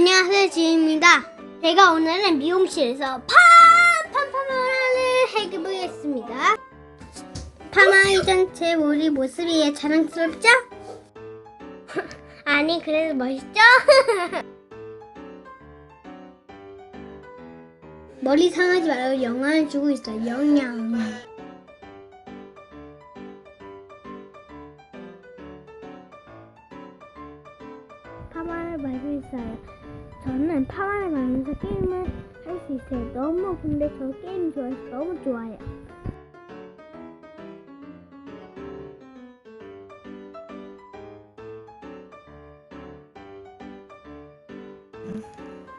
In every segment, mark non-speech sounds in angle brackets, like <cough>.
안녕하세요, 지입니다. 제가 오늘은 미용실에서 팜팜팜을 해보겠습니다. 파마하기 전제 머리 모습이 자랑스럽죠? <laughs> 아니, 그래도 멋있죠? <laughs> 머리 상하지 말고 영향을 주고 있어요, 영향. 파마를 말고 있어요. 저는 파마를 말면서 게임을 할 수 있어요. 너무 근데 저 게임 좋아해서 너무 좋아요.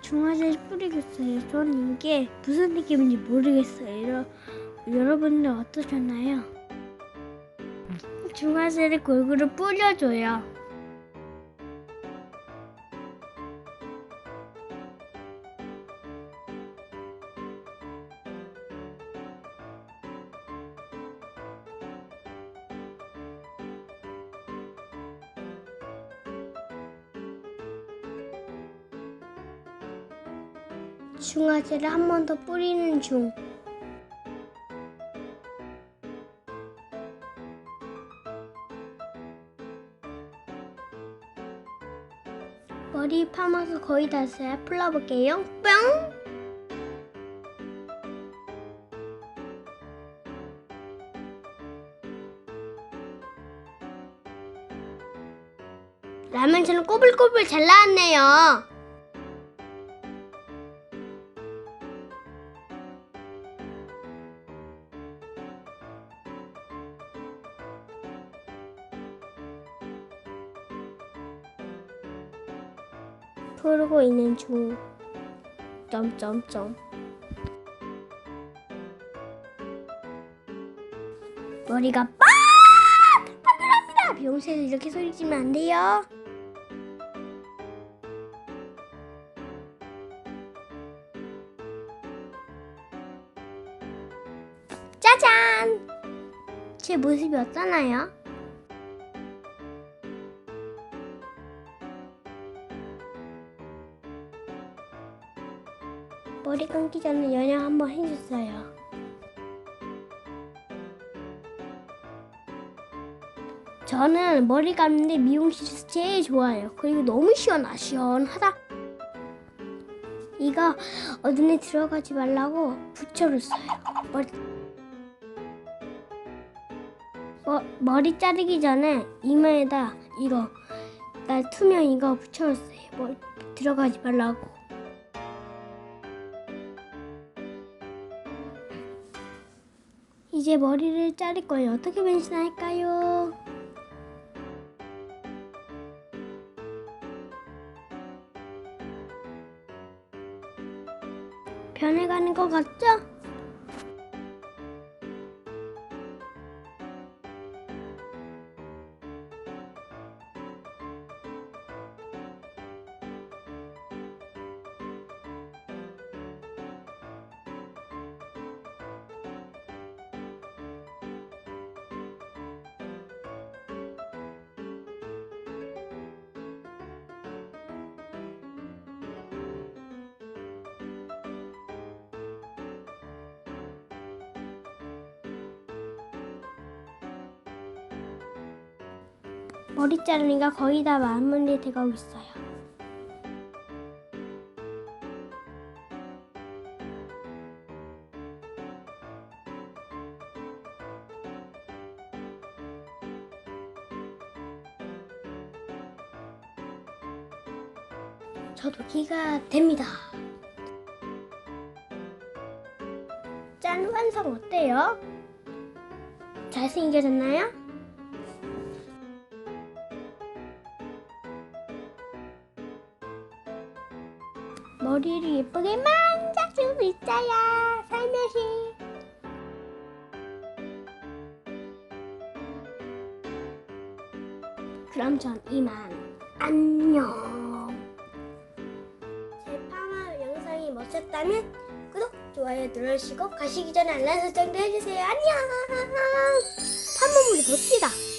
중화제 뿌리겠어요. 저는 이게 무슨 느낌인지 모르겠어요. 여러, 여러분들 어떠셨나요? 중화제를 골고루 뿌려줘요. 중화제를 한 번 더 뿌리는 중. 머리 파마가 거의 다 됐어요. 풀러볼게요. 뿅! 라면처럼 꼬불꼬불 잘 나왔네요. 풀고 있는 중. 점점점. 머리가 빡! 빠글합니다. 미용실에서 이렇게 소리 지면 안 돼요. 짜잔! 제 모습이 어떠나요? 머리 감기 전에 연양 한번 해줬어요. 저는 머리 감는데 미용실에서 제일 좋아요. 그리고 너무 시원하, 시원하다. 이거 어둠에 들어가지 말라고 붙여줬어요. 머리, 머, 머리 자르기 전에 이마에다 이거 나 투명 이거 붙여줬어요. 머리 들어가지 말라고. 이제 머리를 자를 거예요. 어떻게 변신할까요? 변해가는 것 같죠? 머리 자르니까 거의 다 마무리 돼가고 있어요. 저도 기가 됩니다. 짠 완성 어때요? 잘생겨졌나요? 머리를 예쁘게 만져주고 있어요. 살며시. 그럼 전 이만 안녕. 제 파마 영상이 멋졌다면 구독, 좋아요 눌러주시고 가시기 전에 알람 설정도 해주세요. 안녕. 파마 물이 멋지다.